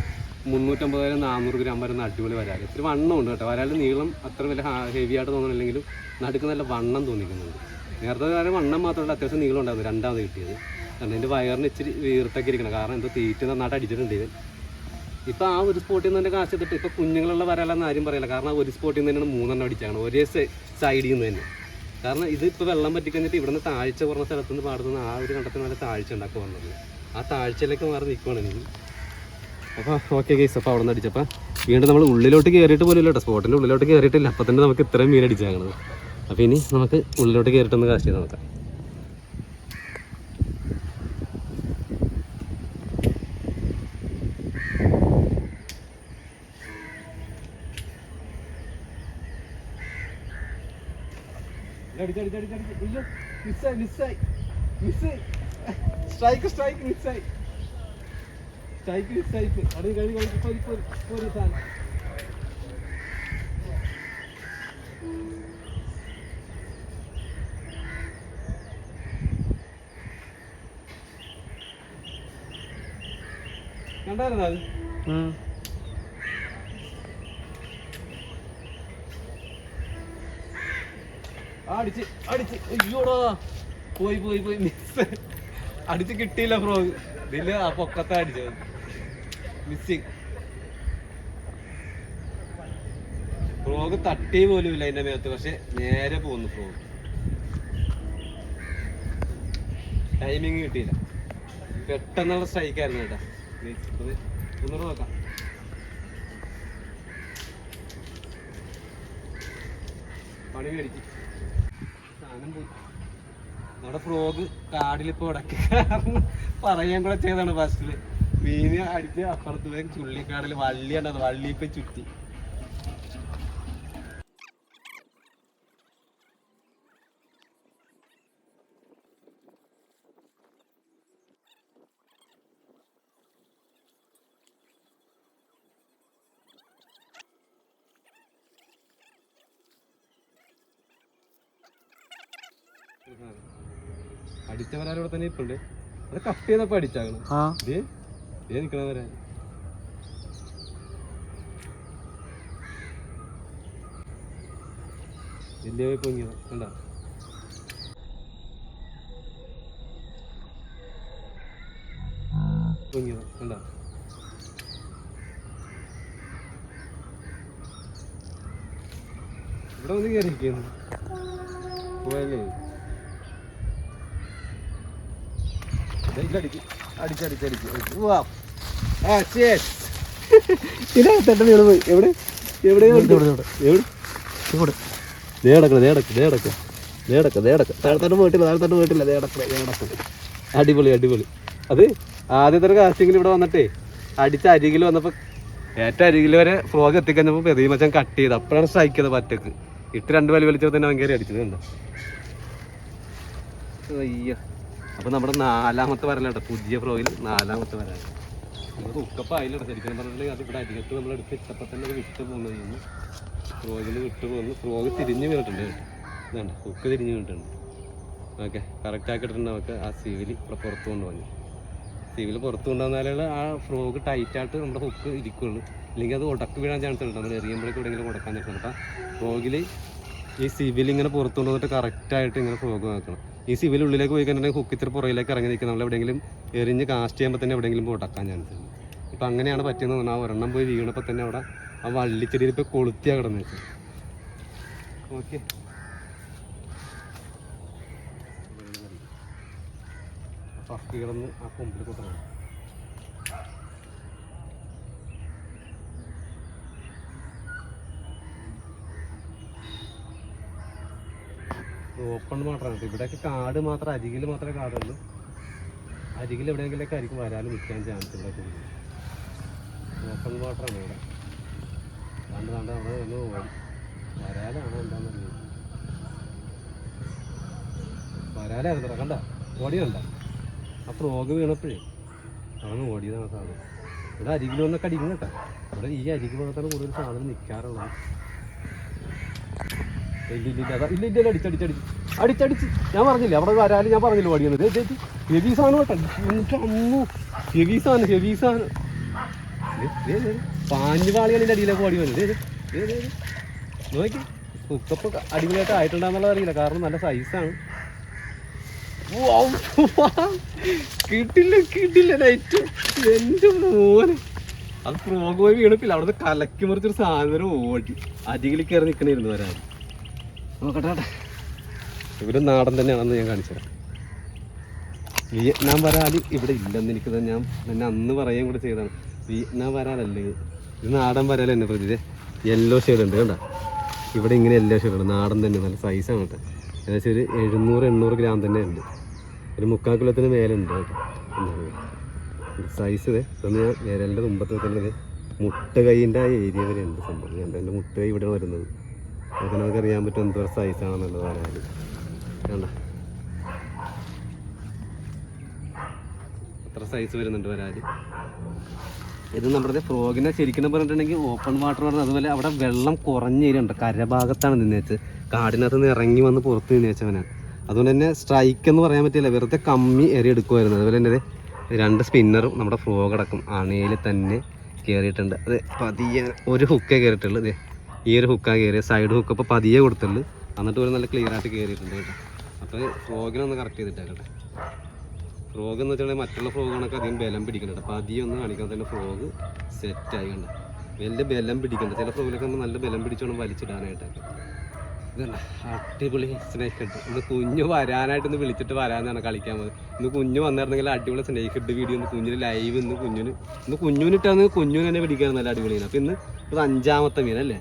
മുന്നൂറ്റമ്പതായിരം നാനൂറ് ഗ്രാം വരുന്ന അടിപൊളി വരാൽ ഇത്തിരി വണ്ണം ഉണ്ട് കേട്ടോ. വരാൽ നീളം അത്ര വലിയ ഹെവി ആയിട്ട് തോന്നണില്ലെങ്കിലും നടുക്ക് നല്ല വണ്ണം തോന്നിക്കുന്നുണ്ട്. നേരത്തെ കാലം വണ്ണം മാത്രമല്ല അത്യാവശ്യം നീളം ഉണ്ടായിരുന്നു. രണ്ടാമത് കിട്ടിയത്. കാരണം എന്റെ വയറിന് ഇച്ചിരി വീർത്തൊക്കെ ഇരിക്കണം. കാരണം എന്തോ തീറ്റ നന്നായിട്ട് അടിച്ചിട്ടുണ്ട് ഇപ്പം ആ ഒരു സ്പോട്ടിൽ നിന്ന് തന്നെ കാശ് എടുത്തിട്ട് ഇപ്പോൾ കുഞ്ഞുങ്ങളുള്ള വരാലെന്ന് ആരും പറയില്ല. കാരണം ഒരു സ്പോട്ടിൽ നിന്ന് തന്നെയാണ് മൂന്നെണ്ണം അടിച്ചാണ്. ഒരേ സൈഡിൽ നിന്ന് തന്നെ. കാരണം ഇത് ഇപ്പോൾ വെള്ളം പറ്റിക്കഴിഞ്ഞിട്ട് ഇവിടുന്ന് താഴ്ച കുറഞ്ഞ സ്ഥലത്ത് നിന്ന് പാടുന്ന ആ ഒരു കണ്ടത്തിൽ നല്ല താഴ്ച ഉണ്ടാക്കുക വന്നത്. ആ താഴ്ചയിലേക്ക് മാറി നിൽക്കുകയാണ് അപ്പോൾ ഓക്കെ കേസ് അപ്പോൾ അവിടെ നിന്ന് അടിച്ചപ്പോൾ വീണ്ടും നമ്മൾ ഉള്ളിലോട്ട് കയറിയിട്ട് പോലും ഇല്ല കേട്ടോ സ്പോട്ടിന്റെ ഉള്ളിലോട്ട് കയറിയിട്ടില്ല അപ്പം തന്നെ നമുക്ക് ഇത്രയും മീൻ അടിച്ചാകുന്നത് അപ്പോൾ ഇനി നമുക്ക് ഉള്ളിലോട്ട് കയറിയിട്ടൊന്ന് കാശ് ചെയ്ത് നോക്കാം. സ്ട്രൈക്ക് സ്ട്രൈക്ക് മിസ്സായി സ്ട്രൈക്ക് സാധനം കണ്ടായിരുന്നോ അത്? ഉം. ആ, അടിച്ച് അടിച്ച്. അയ്യോടാ. പോയി പോയി പോയി. മിസ്. അടിച്ച് കിട്ടിയില്ല ബ്രോ ഇതിൽ ആ പൊക്കത്തെ അടിച്ചത്. മിസ്സിങ്. ഫ്രോഗ് തട്ടി പോലും ഇല്ല അതിന്റെ മേത്ത് പക്ഷെ നേരെ പോകുന്നു ഫ്രോഗ് ടൈമിങ് കിട്ടിയില്ല. പെട്ടെന്നുള്ള സ്ട്രൈക്ക് ആയിരുന്നു കേട്ടാ. ഒന്നുകൂടെ നോക്കാം. പണി മേടിച്ചു സാധനം പോയി. നമ്മുടെ ഫ്രോഗ് കാടിലിപ്പോ ഉടക്കി പറയാൻ കൂടെ ചെയ്താണ് ഫസ്റ്റിൽ മീന് അടിച്ച് അപ്പുറത്ത് ചുള്ളിക്കാടൽ വള്ളി കണ്ടത് വള്ളിയൊക്കെ ചുറ്റി. അടിച്ചവരാരോടെ തന്നെ ഇപ്പുണ്ട് അത് കട്ട് ചെയ്തപ്പോ അടിച്ചാകണം ഇത് ദേ നിൽക്കണവരെ വലിയ പൊങ്ങിയതാ കണ്ട? പൊങ്ങിയതാ കണ്ട? ഇവിടെ വന്ന് കയറിയിരിക്കുന്നു. പോയല്ലേ? അടിക്ക് അടിച്ചടിച്ചടിച്ച് വാ [laughs] ഇതിനകത്തോട്ട് വീണ് പോയി. എവിടെ? എവിടെ? താഴത്തോട്ട് പോയിട്ടില്ല താഴത്തോട്ട് പോയിട്ടില്ല. അടിപൊളി അടിപൊളി. അത് ആദ്യത്തെ കാസ്റ്റിങ്ങിൽ ഇവിടെ വന്നിട്ടേ അടിച്ച അരികിൽ വന്നപ്പോൾ ഏറ്റവും അരികിൽ വരെ ഫ്രോഗ് എത്തിക്കഴിഞ്ഞപ്പോൾ പെതീ മച്ചാൻ കട്ട് ചെയ്ത്. അപ്പോഴാണ് സ്ട്രൈക്ക് ചെയ്തത് പറ്റക്ക്. ഇട്ട് രണ്ട് വലി വലിച്ചപ്പോൾ തന്നെ ഭയങ്കര അടിച്ചത് കണ്ടോ? അയ്യ. അപ്പോൾ നമ്മുടെ നാലാമത്തെ വരലാട്ടോ. പുതിയ ഫ്രോയിൽ നാലാമത്തെ വരാണ് ഉക്കപ്പം അതിലിട ശരിക്കും പറഞ്ഞിട്ടുണ്ടെങ്കിൽ അത് ഇവിടെ അരികത്ത് നമ്മൾ എടുത്ത് ഇട്ടപ്പോൾ തന്നെ അത് വിട്ട് പോകുന്നത് ചെയ്യുന്നു ഫ്രോഗിൽ വിട്ട് പോകുന്നു ഫ്രോഗ് തിരിഞ്ഞ് വീണിട്ടുണ്ട് ഇതാണ് ഹുക്ക് തിരിഞ്ഞ് വീണിട്ടുണ്ട്. ഓക്കെ കറക്റ്റ് ഇട്ടിട്ടുണ്ട് നമുക്ക് ആ സീവിൽ ഇവിടെ പുറത്ത് കൊണ്ടുപോകുന്നു സീവിൽ പുറത്ത് കൊണ്ടുവന്നാലേ ആ ഫ്രോഗ് ടൈറ്റായിട്ട് നമ്മുടെ ഹുക്ക് ഇരിക്കുള്ളൂ. അല്ലെങ്കിൽ അത് ഉടക്ക് വീഴാൻ ചാൻസ് ഉണ്ട്. നമ്മൾ എറിയുമ്പോഴേക്കും എവിടെയെങ്കിലും ഉടക്കാൻ ചാൻസ് ഉണ്ട് അപ്പം ഫ്രോഗിൽ ഈ സിവിൽ ഇങ്ങനെ പുറത്തു കൊണ്ടുവന്നിട്ട് കറക്റ്റായിട്ട് ഇങ്ങനെ ഫ്ലോഗ് നോക്കണം ഈ സിവിൽ ഉള്ളിലേക്ക് പോയി കഴിഞ്ഞിട്ടുണ്ടെങ്കിൽ ഹുക്ക് ഇത്തിരി പുറയിലേക്ക് ഇറങ്ങി നിൽക്കുക നമ്മൾ എവിടെയെങ്കിലും എറിഞ്ഞ് കാസ്റ്റ് ചെയ്യുമ്പോൾ തന്നെ എവിടെയെങ്കിലും ഉടക്കാൻ ചാൻസ് ഉണ്ട്. ഇപ്പം അങ്ങനെയാണ് പറ്റിയെന്ന് പറഞ്ഞാൽ ആ ഒരെണ്ണം പോയി വീണപ്പോൾ തന്നെ അവിടെ ആ വള്ളിച്ചെടിയിൽ ഇപ്പോൾ കൊളുത്തിയാ കിടന്നു വെച്ചത് ഓക്കെ. പക്കി കിടന്ന് ആ കൊമ്പിൽ കുത്തണം ഓപ്പൺ മാത്രമാണ് കേട്ടോ. ഇവിടെയൊക്കെ കാട് മാത്രം അരികിൽ മാത്രമേ കാടുള്ളൂ. അരികിൽ എവിടെയെങ്കിലൊക്കെ ആയിരിക്കും വരാനും നിൽക്കാൻ ചാൻസ് ഇവിടെ കൂടുതൽ. ഓപ്പൺ വാട്ടറാണ് ഇവിടെ. കണ്ട് കണ്ട് അവിടെ ഒന്ന് ഓടി. വരാലാണ് എന്താണെന്ന് വരാലായിരുന്നു കണ്ട? ഓടിയല്ല ആ ഫ്രോഗ് വീണപ്പോഴേ അതൊന്ന് ഓടിയതാണ് സാധനം. ഇവിടെ അരികിൽ വന്നൊക്കെ അടിക്കുന്നു കേട്ടോ. ഇവിടെ ഈ അരികിൽ വന്നിട്ടാണ് കൂടുതൽ സാധനം നിൽക്കാറുള്ളത് ഇല്ല ഇല്ല ഇല്ല ഇല്ല ഇല്ല അടിച്ചടിച്ചടിച്ച് അടിച്ചടിച്ച് ഞാൻ പറഞ്ഞില്ലേ അവിടെ വരാൽ ഞാൻ പറഞ്ഞില്ല ഓടിയത് ഹെവി സാധനം കേട്ടോ. എന്നിട്ട് അമ്മു ഹെവി സാധനം ഹെവി സാധനം. പാഞ്ഞു പാളിയാണ് ഇതിന്റെ അടിയിലേക്ക് ഓടി വന്നത്. നോക്കി. കുക്കപ്പ് അടിപൊളിയായിട്ട് ആയിട്ടുണ്ടാകുന്നുള്ളത് അറിയില്ല. കാരണം നല്ല സൈസാണ് കിട്ടില്ല കിട്ടില്ല ലൈറ്റ് എന്റെ മോനെ. അത് പ്രോഗ് വീണപ്പില്ല വീണിപ്പില്ല അവിടുന്ന് കലക്കി മറിച്ചൊരു സാധനം ഓടി. അരികിൽ കയറി നിൽക്കണിരുന്നു വരാൻ നോക്കട്ടെ കേട്ടെ ഇവർ നാടൻ തന്നെയാണെന്ന് ഞാൻ കാണിച്ചു വിയറ്റ്നാം വരാൽ ഇവിടെ ഇല്ലെന്ന് എനിക്ക് ഞാൻ എന്നെ അന്ന് പറയുകയും കൂടെ ചെയ്തതാണ്. വിയറ്റ്നാം വരാലല്ലേ? ഇത് നാടൻ വരാൽ തന്നെ പ്രതി യെല്ലോ ഷെയ്ഡ് ഉണ്ട് കണ്ട? ഇവിടെ ഇങ്ങനെ യെല്ലോ ഷെയ്ഡ് ഉണ്ട്. നാടൻ തന്നെ നല്ല സൈസാണ് കേട്ടോ. ഏകദേശം ഒരു എഴുന്നൂറ് എണ്ണൂറ് ഗ്രാം തന്നെ ഉണ്ട്. ഒരു മുക്കാൽ കിലോത്തിന് ഉണ്ട് കേട്ടോ. സൈസ് ഇതേ? ഇതൊന്ന് ഞാൻ വിരലിന്റെ മുമ്പത്തെ തന്നെ മുട്ട കൈയിന്റെ ആ ഏരിയ വരെ ഉണ്ട് സംഭവം. എന്റെ മുട്ട കൈ ഇവിടെ വരുന്നത്. അതൊക്കെ നമുക്ക് അറിയാൻ പറ്റും എന്തോ സൈസാണെന്നുള്ളത് പറയാൻ. കണ്ട? എത്ര സൈസ് വരുന്നുണ്ട് വരാൽ ഇത് നമ്മുടെ ഫ്രോഗിനെ ശരിക്കും പറഞ്ഞിട്ടുണ്ടെങ്കിൽ ഓപ്പൺ വാട്ടർ പറഞ്ഞത് അതുപോലെ അവിടെ വെള്ളം കുറഞ്ഞ ഏരിയ കരഭാഗത്താണ് നിന്നേച്ച് കാടിനകത്ത് നിന്ന് ഇറങ്ങി വന്ന് പുറത്ത് നിന്നേച്ചവനാണ് അതുകൊണ്ട് തന്നെ സ്ട്രൈക്ക് എന്ന് പറയാൻ പറ്റില്ല. വെറുതെ കമ്മി ഏരിയ എടുക്കുമായിരുന്നു അതുപോലെ തന്നെ രണ്ട് സ്പിന്നറും നമ്മുടെ ഫ്രോഗ് അടക്കം അണയിൽ തന്നെ കയറിയിട്ടുണ്ട് അത് പതിയെ ഒരു ഹുക്കേ കയറിയിട്ടുള്ളൂ ദേ ഈ ഒരു ഹുക്കാ കയറിയ. സൈഡ് ഹുക്ക് അപ്പോൾ പതിയെ കൊടുത്തിട്ടുണ്ട്. എന്നിട്ട് ഒരു നല്ല ക്ലിയർ ആയിട്ട് കയറിയിട്ടുണ്ട് കേട്ടോ. അപ്പോൾ ഫ്രോഗിനൊന്ന് കറക്റ്റ് ചെയ്തിട്ടേക്കട്ടെ. ഫ്രോഗ് എന്ന് വെച്ചാൽ മറ്റുള്ള ഫ്രോഗുകളൊക്കെ അധികം ബലം പിടിക്കുന്നുണ്ട് അപ്പോൾ അധികം ഒന്ന് കാണിക്കാൻ തന്നെ ഫ്രോഗ് സെറ്റായി കണ്ട. വലിയ ബലം പിടിക്കുന്നുണ്ട് ചില ഫ്രോഗിലൊക്കെ നമ്മൾ നല്ല ബലം പിടിച്ചോണം വലിച്ചിടാനായിട്ടൊക്കെ അടിപൊളി സ്നേക്ക് ഹെഡ് ഇന്ന് കുഞ്ഞ് വരാനായിട്ട് ഇന്ന് വിളിച്ചിട്ട് വരാനാണ് കളിക്കാൻ പോകുന്നത് ഇന്ന് കുഞ്ഞ് വന്നിരുന്നെങ്കിൽ അടിപൊളി സ്നേക്ക് ഹെഡ് വീഡിയോ ഇന്ന് കുഞ്ഞിന് ലൈവ് ഇന്ന് കുഞ്ഞിന് ഇന്ന് കുഞ്ഞുനിട്ടാന്ന് കുഞ്ഞുവിനെ പിടിക്കാൻ നല്ല അടിപൊളിയാണ്. അപ്പം ഇന്ന് ഇത് അഞ്ചാമത്തെ മീനല്ലേ.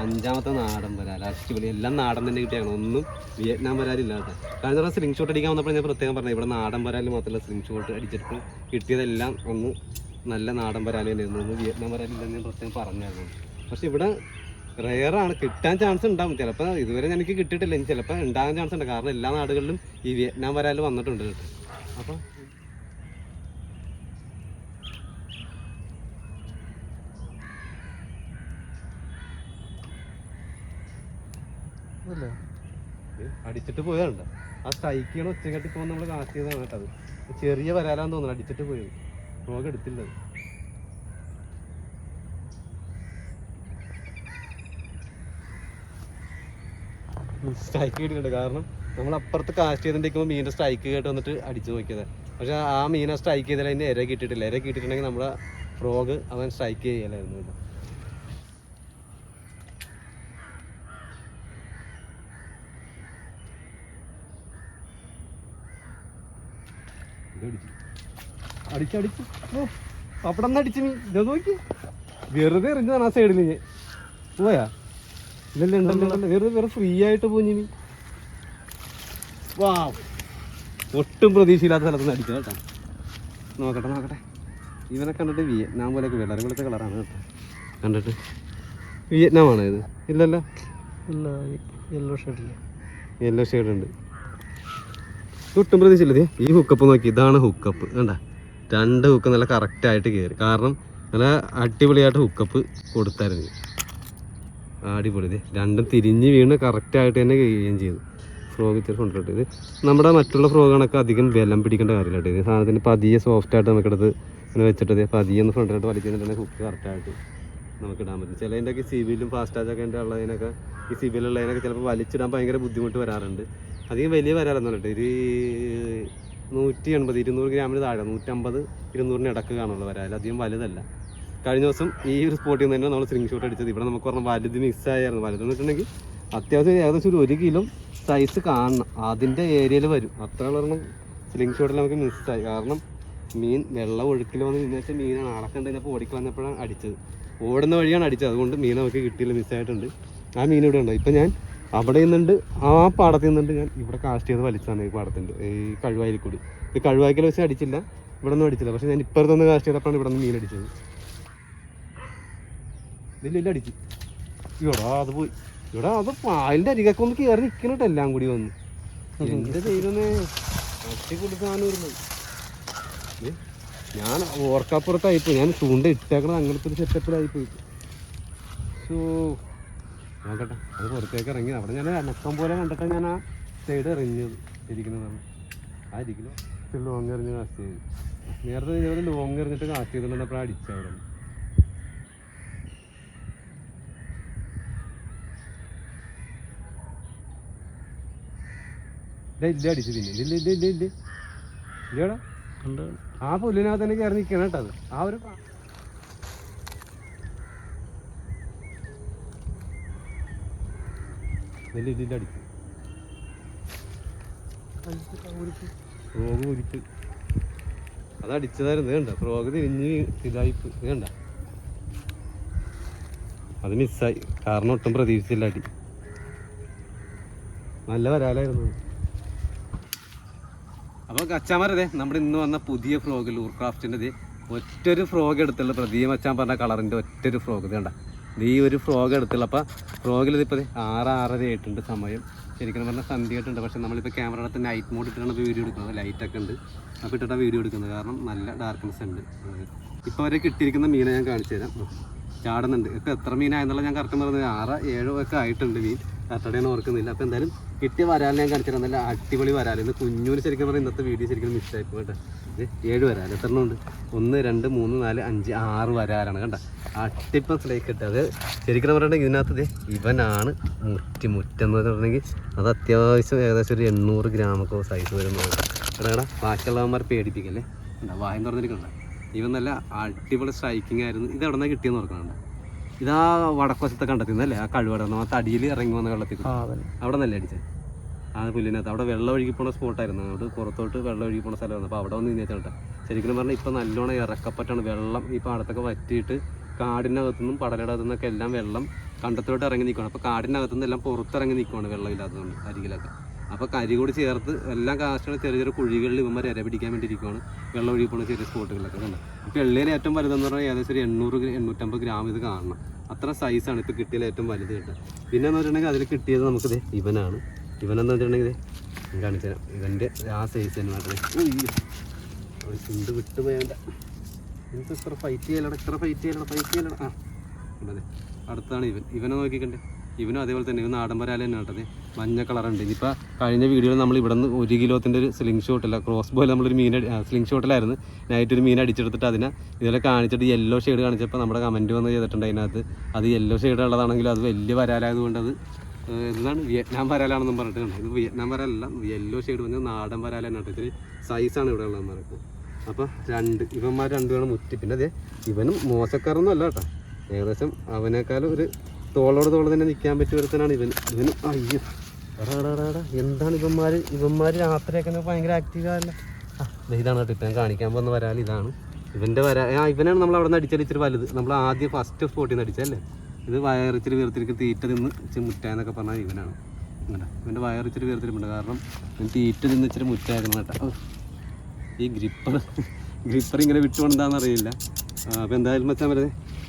അഞ്ചാമത്തെ നാടൻ വരാൽ അടിപൊളി എല്ലാം നാടൻ തന്നെ കിട്ടിയാണ് ഒന്നും വിയറ്റ്നാം വരാലില്ല കേട്ടോ കഴിഞ്ഞ തവണ സ്ലിംഗ് ഷോട്ട് അടിക്കാൻ വന്നപ്പോൾ ഞാൻ പ്രത്യേകം പറഞ്ഞു ഇവിടെ നാടൻ വരാൽ മാത്രമല്ല സ്ലിംഗ് ഷോട്ട് അടിച്ചിട്ട് കിട്ടിയതെല്ലാം ഒന്ന് നല്ല നാടൻ വരാൽ തന്നെയായിരുന്നു. ഒന്ന് വിയറ്റ്നാം വരാലില്ലെന്ന് ഞാൻ പ്രത്യേകം പറഞ്ഞായിരുന്നു. പക്ഷെ ഇവിടെ റെയറാണ് കിട്ടാൻ ചാൻസ് ഉണ്ടാവും. ചിലപ്പോൾ ഇതുവരെ എനിക്ക് കിട്ടിയിട്ടില്ല. ഇനി ചിലപ്പോൾ ഉണ്ടാകാൻ ചാൻസ് ഉണ്ട്. കാരണം എല്ലാ നാടുകളിലും ഈ വിയറ്റ്നാം വരാൽ വന്നിട്ടുണ്ട് കേട്ടോ. അപ്പോൾ അടിച്ചിട്ട് പോയതുണ്ട് ആ സ്ട്രൈക്ക് ചെയ്യണ ഒച്ചക്കെട്ടി ഇപ്പോൾ നമ്മൾ കാസ്റ്റ് ചെയ്തതാണ് കേട്ടത് ചെറിയ വരാലാന്ന് തോന്നുന്നു അടിച്ചിട്ട് പോയത്. ഫ്രോഗ് എടുത്തില്ല സ്ട്രൈക്ക് കിട്ടിയിട്ടുണ്ട് കാരണം നമ്മൾ അപ്പുറത്ത് കാസ്റ്റ് ചെയ്തിട്ടുണ്ടെങ്കിൽ മീനിന്റെ സ്ട്രൈക്ക് കേട്ട് വന്നിട്ട് അടിച്ചു നോക്കിയത്. പക്ഷെ ആ മീനെ സ്ട്രൈക്ക് ചെയ്താൽ അതിന്റെ ഇര കിട്ടിയിട്ടില്ല. ഇര കിട്ടിയിട്ടുണ്ടെങ്കിൽ നമ്മുടെ ഫ്രോഗ് അവൻ സ്ട്രൈക്ക് ചെയ്യലായിരുന്നു അടിച്ചടിച്ച് ഓ അവിടെ നിന്ന് അടിച്ചു മീൻ. ഇതാ നോക്കി. വെറുതെ എറിഞ്ഞതാണ് ആ സൈഡിൽ ഞാൻ. പോയാ? ഇല്ലല്ല ഉണ്ടല്ലോ. വെറുതെ വെറുതെ ഫ്രീ ആയിട്ട് പോയി നീ വാ ഒട്ടും പ്രതീക്ഷയില്ലാത്ത സ്ഥലത്ത് നിന്ന് അടിച്ചു കേട്ടോ. നോക്കട്ടെ നോക്കട്ടെ. ഇവനെ കണ്ടിട്ട് വിയറ്റ്നാം പോലെയൊക്കെ വെള്ളരി പോലത്തെ കളറാണ് കേട്ടോ. കണ്ടിട്ട്. വിയറ്റ്നാം ആണോ ഇത്. ഇല്ലല്ലോ? ഇല്ല യെല്ലോ ഷെയ്ഡില്ല യെല്ലോ ഷേഡ് ഉണ്ട്. ഇത് ഒട്ടും പ്രതീക്ഷയില്ല ഈ ഹുക്കപ്പ് നോക്കി. ഇതാണ് ഹുക്കപ്പ് കണ്ട? രണ്ട് ഹുക്ക് നല്ല കറക്റ്റ് ആയിട്ട് കയറി കാരണം നല്ല അടിപൊളിയായിട്ട് ഹുക്കപ്പ് കൊടുത്തായിരുന്നു. അടിപൊളി രണ്ടും തിരിഞ്ഞ് വീണ് കറക്റ്റായിട്ട് തന്നെ കഴിയുകയും ചെയ്തു. ഫ്രോഗ് ഇത്തിരി കൊണ്ടുപോയിട്ട് ഇത്. നമ്മുടെ മറ്റുള്ള ഫ്രോഗുകളൊക്കെ അധികം ബലം പിടിക്കേണ്ട കാര്യമില്ല ഇത്. സാധനത്തിന് പതിയെ സോഫ്റ്റായിട്ട് നമുക്കിടത് ഇങ്ങനെ വെച്ചിട്ട് പതിയെ ഒന്ന് ഫ്രണ്ടിലോട്ട് വലിക്കുന്നുണ്ടെങ്കിൽ ഹുക്ക് കറക്റ്റായിട്ട് നമുക്ക് ഇടാൻ പറ്റും. ചിലതിന്റെയൊക്കെ സിബിലും ഫാസ്റ്റാജൊക്കെ എന്റെ ഉള്ളതിനൊക്കെ ഈ സിബിലുള്ളതിനൊക്കെ ചിലപ്പോൾ വലിച്ചിടാൻ ഭയങ്കര ബുദ്ധിമുട്ട് വരാറുണ്ട്. അധികം വലിയ വരാറൊന്നും കേട്ടോ. ഒരു നൂറ്റി എൺപത് ഇരുന്നൂറ് ഗ്രാമിന് താഴെ നൂറ്റമ്പത് ഇരുന്നൂറിന് ഇടയ്ക്ക് കാണുള്ളൂ വരാൽ അധികം വലുതല്ല. കഴിഞ്ഞ ദിവസം ഈ ഒരു സ്പോട്ടിൽ നിന്ന് തന്നെ നമ്മൾ സ്ക്രീൻ ഷോട്ട് അടിച്ചത്. ഇവിടെ നമുക്ക് പറഞ്ഞ വലുത് മിസ്സായിരുന്നു വലുതെന്ന് വെച്ചിട്ടുണ്ടെങ്കിൽ അത്യാവശ്യം ഏകദേശം ഒരു ഒരു കിലോ സൈസ് കാണണം. അതിന്റെ ഏരിയയിൽ വരും. അത്ര ഒരെണ്ണം സ്ലിംഗ് ഷോട്ടിൽ നമുക്ക് മിസ്സായി കാരണം മീൻ വെള്ളം ഒഴുക്കിൽ വന്ന് നിന്ന് വെച്ചാൽ മീനാണ്. അളക്കണ്ടതിനപ്പോൾ ഓടിക്ക് വന്നപ്പോഴാണ് അടിച്ചത്. ഓടുന്ന വഴിയാണ് അടിച്ചത്. അതുകൊണ്ട് മീൻ നമുക്ക് കിട്ടിയില്ല മിസ്സായിട്ടുണ്ട് ആ മീൻ ഇവിടെ ഉണ്ടോ? ഇപ്പം ഞാൻ അവിടെ നിന്നുണ്ട് ആ പാടത്തിൽ നിന്നുണ്ട് ഞാൻ ഇവിടെ കാസ്റ്റ് ചെയ്ത് വലിച്ചതാണ് ഈ പാടത്തിന്റെ ഈ കഴിവായിൽ കൂടി. ഇത് കഴിവായ്ക്കൽ വെച്ച് അടിച്ചില്ല ഇവിടെ നിന്ന് അടിച്ചില്ല പക്ഷെ ഞാൻ ഇപ്പുറത്തൊന്ന് കാസ്റ്റ് ചെയ്തപ്പോഴാണ് ഇവിടെ നിന്ന് മീൻ അടിച്ചത്. ഇല്ല അടിച്ചു. ഇവിടെ അത് പോയി. ഇവിടെ അത് പാലിന്റെ അരികൊക്കെ ഒന്ന് കയറി നിൽക്കണിട്ട് എല്ലാം കൂടി വന്ന്. എന്റെ ദൈവമേ ഞാൻ ഓർക്കപ്പുറത്തായിപ്പോയി. ഞാൻ ചൂണ്ട ഇട്ടേക്കണത് അങ്ങനത്തെ ഒരു സെറ്റപ്പിലായിപ്പോയി ഷോ നോക്കട്ടെ. അത് പുറത്തേക്ക് ഇറങ്ങി. അവിടെ ഞാൻ അനക്കം പോലെ കണ്ടിട്ട് ഞാൻ ആ സൈഡ് ഇറങ്ങിയത് ഇരിക്കുന്നതാണ്. ആ ഇരിക്കുന്നു. ലോങ് എറിഞ്ഞ് കാസ്റ്റ് ചെയ്തു. നേരത്തെ ഞാൻ ലോങ് എറിഞ്ഞിട്ട് കാസ്റ്റ് ചെയ്തിട്ടുണ്ടപ്പോൾ അടിച്ചു അവിടെ. ഇല്ല അടിച്ചു പിന്നെ ഇല്ല ഇല്ല ഇല്ല ഇല്ല? ഇല്ലടാ ആ പുല്ലിനകത്ത് തന്നെ കയറി നിൽക്കണം കേട്ടോ അത്. ആ ഒരു പ- ഇതിന്റെ അടിച്ചു ഫ്രോഗ് ഉരിപ്പ് അത് കണ്ട? ഫ്രോഗ് തിരിഞ്ഞ് ഇതായിപ്പ് വേണ്ട അത് മിസ്സായി. കാരണം ഒട്ടും പ്രതീക്ഷിച്ചില്ല അടി. നല്ല വരാലായിരുന്നു. അപ്പോൾ കച്ചാമരതെ നമ്മുടെ ഇന്ന് വന്ന പുതിയ ഫ്രോഗ് ലൂർ ക്രാഫ്റ്റിന്റെ ഒറ്റൊരു ഫ്രോഗ് എടുത്തുള്ള പ്രദീപ് അച്ചാൻ പറഞ്ഞ കളറിന്റെ ഒറ്റൊരു ഫ്രോഗ് ഇത് കണ്ട? ഈ ഒരു ഫ്രോഗ് എടുത്തുള്ള അപ്പോൾ ഫ്രോഗിൽ ഇതിപ്പോൾ ആറ് ആറര ആയിട്ടുണ്ട് സമയം. ശരിക്കും പറഞ്ഞാൽ സന്ധ്യ ആയിട്ടുണ്ട് പക്ഷേ നമ്മളിപ്പോൾ ക്യാമറയുടെ നൈറ്റ് മോഡ് ഇട്ടിട്ടാണ് വീഡിയോ എടുക്കുന്നത്. ലൈറ്റൊക്കെ ഉണ്ട്. അപ്പോൾ ഇട്ടിട്ടാണ് വീഡിയോ എടുക്കുന്നത്. കാരണം നല്ല ഡാർക്ക്നെസ് ഉണ്ട്. ഇപ്പോൾ അവരെ കിട്ടിയിരിക്കുന്ന മീനെ ഞാൻ കാണിച്ചു തരാം ചാടുന്നുണ്ട്. ഇപ്പോൾ എത്ര മീനായെന്നുള്ള ഞാൻ കറക്റ്റ് പറഞ്ഞത് ആറ് ഏഴോ ഒക്കെ ആയിട്ടുണ്ട് മീൻ. കറക്റ്റാണ് ഓർക്കുന്നില്ല. അപ്പോൾ എന്തായാലും കിട്ടിയ വരാലിനെ ഞാൻ കാണിച്ചു തരാം നല്ല അടിപൊളി വരാൽ ഇന്ന് കുഞ്ഞൂര് ശരിക്കും പറഞ്ഞാൽ ഇന്നത്തെ വീഡിയോ ശരിക്കും മിസ്സായി പോകട്ടെ ഇത് ഏഴ് വരാൽ എത്ര എണ്ണം ഉണ്ട്? ഒന്ന് രണ്ട് മൂന്ന് നാല് അഞ്ച് ആറ് വരാലാണ് കണ്ട. അട്ടിപ്പം സ്ലേക്ക് ഇട്ട് അത് ശരിക്കും പറഞ്ഞിട്ടുണ്ടെങ്കിൽ ഇതിനകത്ത് ഇവനാണ് മുറ്റി മുറ്റെന്ന് പറഞ്ഞിട്ടുണ്ടെങ്കിൽ അത് അത്യാവശ്യം ഏകദേശം ഒരു എണ്ണൂറ് ഗ്രാമൊക്കെ സൈസ് വരുന്നതാണ്. എടാ ബാക്കിയുള്ളവന്മാർ പേടിപ്പിക്കല്ലേ? വായം തുറന്നിരിക്കണ്ട ഇവൻ നല്ല അടിപൊളി സ്ട്രൈക്കിംഗ് ആയിരുന്നു. ഇത് എവിടെ നിന്നാണ് കിട്ടിയെന്ന് ഓർക്കണുണ്ട്? ഇതാ വടക്കുവശത്തെ കണ്ടെത്തിന്നല്ലേ ആ കഴിവടണം ആ തടിയിൽ ഇറങ്ങി വന്ന വെള്ളത്തിൽ അവിടെ നല്ല അടിച്ചത് ആ പുല്ലിനകത്ത്. അവിടെ വെള്ളം ഒഴുകി പോണ സ്പോട്ടായിരുന്നു. അവിടെ പുറത്തോട്ട് വെള്ളം ഒഴുകി പോണ സ്ഥലമായിരുന്നു അപ്പോൾ അവിടെ വന്ന് നിന്നേച്ചാ ശരിക്കും പറഞ്ഞാൽ ഇപ്പം നല്ലോണം ഇറക്കപ്പെട്ടാണ് വെള്ളം ഈ പാടത്തൊക്കെ വറ്റിയിട്ട് കാടിനകത്തുനിന്നും പടലയുടെ നിന്നൊക്കെ എല്ലാം വെള്ളം കണ്ടത്തിലോട്ട് ഇറങ്ങി നിൽക്കുകയാണ് അപ്പോൾ കാടിനകത്തുനിന്ന് എല്ലാം പുറത്തിറങ്ങി നിൽക്കുകയാണ് വെള്ളം ഇല്ലാത്തതുകൊണ്ട് അരികിലൊക്കെ. അപ്പോൾ കരി കൂടി ചേർത്ത് എല്ലാം കാശുകളും ചെറിയ ചെറിയ കുഴികളിൽ ഇവന്മാർ ഇര പിടിക്കാൻ വേണ്ടി ഇരിക്കുകയാണ് വെള്ളം ഒഴുകി പോകുന്ന ചെറിയ സ്പോട്ടുകളിലൊക്കെ കണ്ടത് ഇപ്പോൾ എള്ളേര് ഏറ്റവും വലുതെന്ന് പറഞ്ഞാൽ ഏകദേശം ഒരു എണ്ണൂറ് എണ്ണൂറ്റമ്പത് ഗ്രാം ഇത് കാണണം. അത്ര സൈസാണ് ഇപ്പോൾ കിട്ടിയതിൽ ഏറ്റവും വലുത് കിട്ടുക. പിന്നെ എന്ന് വെച്ചിട്ടുണ്ടെങ്കിൽ അതിൽ കിട്ടിയത് നമുക്കിത് ഇവനാണ്. ഇവനെന്ന് വെച്ചിട്ടുണ്ടെങ്കിൽ ഞാൻ കാണിച്ചു തരാം. ഇവന്റെ ആ സൈസ് തന്നെ മാത്രമേ ചുണ്ട് വിട്ട് പോയവന്റെ എനിക്ക് ഇത്ര ഫൈറ്റ് ചെയ്യലട ഇത്ര ഫൈറ്റ് ചെയ്യലട ഫൈറ്റ് ചെയ്യലട ആ അടുത്താണ് ഇവൻ. ഇവനെ നോക്കിക്കണ്ടേ. ഇവനും അതേപോലെ തന്നെ. ഇവൻ നാടൻ വരാല തന്നെ കേട്ടത്. മഞ്ഞ കളറുണ്ട്. ഇനിയിപ്പോൾ കഴിഞ്ഞ വീഡിയോയിൽ നമ്മൾ ഇവിടെ നിന്ന് ഒരു കിലോത്തിന്റെ ഒരു സ്ലിംഗ് ഷോട്ടില്ല ക്രോസ് ബോയിൽ നമ്മളൊരു മീൻ സ്ലിംഗ് ഷോട്ടിലായിരുന്നു നൈറ്റ് ഒരു മീൻ അടിച്ചെടുത്തിട്ട് അതിനെ ഇതുപോലെ കാണിച്ചിട്ട് യെല്ലോ ഷെയ്ഡ് കാണിച്ചപ്പോൾ നമ്മുടെ കമന്റ് വന്ന് ചെയ്തിട്ടുണ്ട് അതിനകത്ത്. അത് യെല്ലോ ഷെയ്ഡ് ഉള്ളതാണെങ്കിലും അത് വലിയ വരാലായതുകൊണ്ട് അത് എന്താണ് വിയറ്റ്നാം വരാലാണെന്നും പറഞ്ഞിട്ടുണ്ട്. ഇത് വിയറ്റ്നാം വരാലല്ല യെല്ലോ ഷെയ്ഡ് വന്ന് നാടൻ വരാലാണ് കേട്ടോ ഇത്തിരി സൈസാണ് ഇവിടെ ഉള്ളവന്മാർക്ക് അപ്പോൾ രണ്ട് ഇവന്മാർ രണ്ടുപേരും മുറ്റി പിന്നെ അതെ ഇവനും മോശക്കാരൊന്നും അല്ല കേട്ടോ. ഏകദേശം അവനേക്കാളും ഒരു തോളോട് തോൾ തന്നെ നിൽക്കാൻ പറ്റിയ ഒരുത്തനാണ് ഇവൻ. ഇവന് അയ്യോ. എന്താണ് ഇവന്മാര്? ഇവന്മാര് രാത്രിയൊക്കെ ഭയങ്കര ആക്റ്റീവല്ല ഇതാണ് കേട്ടോ ഇപ്പം കാണിക്കാൻ പോകുന്ന വരാൽ ഇതാണ് ഇവന്റെ വരാ. ആ ഇവനാണ് നമ്മൾ അവിടെ നിന്ന് ഇച്ചിരി വലുത്. നമ്മൾ ആദ്യം ഫസ്റ്റ് സ്പോട്ടിൽ നിന്ന് അടിച്ചല്ലേ ഇത് വയറിച്ചിരി വീർത്തിരിക്ക് തീറ്റ നിന്ന് ഇച്ചിരി മുറ്റാന്നൊക്കെ പറഞ്ഞാൽ ഇവനാണ്. ഇവന്റെ ഇവന്റെ ഇച്ചിരി വീർത്തിരിപ്പുണ്ട്. കാരണം തീറ്റ നിന്ന് ഇച്ചിരി മുറ്റായിരുന്നു കേട്ടോ. ഈ ഗ്രിപ്പർ ഗ്രിപ്പർ ഇങ്ങനെ വിട്ടുകൊണ്ടാന്ന് അറിയില്ല. അപ്പോൾ എന്തായാലും വെച്ചാൽ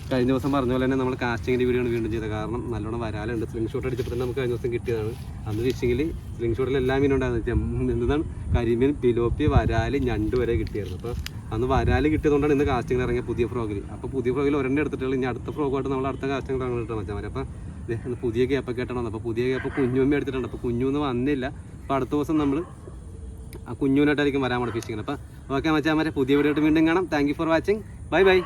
കഴിഞ്ഞ ദിവസം പറഞ്ഞ പോലെ തന്നെ നമ്മൾ കാസ്റ്റിങ്ങിന്റെ വീഡിയോ ആണ് വീണ്ടും ചെയ്തത്. കാരണം നല്ലോണം വരാലുണ്ട്. സ്ലിംഗ് ഷോട്ട് അടിച്ചപ്പോൾ തന്നെ നമുക്ക് കഴിഞ്ഞ ദിവസം കിട്ടിയതാണ്. അന്ന് ഫിഷിങ്ങിൽ സ്ലിംഗ് ഷോട്ടിൽ എല്ലാ മീനും ഉണ്ടായിരുന്നു. എന്താണ്? കരിമീൻ പിലോപ്പി വരാൽ ഞണ്ട് വരെ കിട്ടിയായിരുന്നു. അപ്പോൾ അന്ന് വരാൽ കിട്ടിയതുകൊണ്ടാണ് ഇന്ന് കാസ്റ്റിങ്ങിൽ ഇറങ്ങിയ പുതിയ ഫ്രോഗിൽ അപ്പോൾ പുതിയ ഫ്രോഗിൽ ഒരെണ്ണം എടുത്തിട്ടുള്ളൂ ഇനി അടുത്ത ഫ്രോഗായിട്ട് നമ്മൾ അടുത്ത കാസ്റ്റിംഗ് ഇറങ്ങി അപ്പോൾ ദേ ഇന്ന് പുതിയ ഗ്യാപ്പൊക്കെ ആയിട്ടാണ് അപ്പോൾ പുതിയ ഗ്യാപ്പ് കുഞ്ഞുമ്മ എടുത്തിട്ടുണ്ട്. അപ്പോൾ കുഞ്ഞൊന്നും വന്നില്ല. അപ്പോൾ അടുത്ത ദിവസം നമ്മൾ ആ കുഞ്ഞുവിനായിട്ടായിരിക്കും വരാൻ പഠിപ്പിച്ചിരിക്കുന്നത് അപ്പോൾ ഓക്കെ മച്ചാമാരെ പുതിയ വീഡിയോ വീണ്ടും കാണാം. Thank for watching bye bye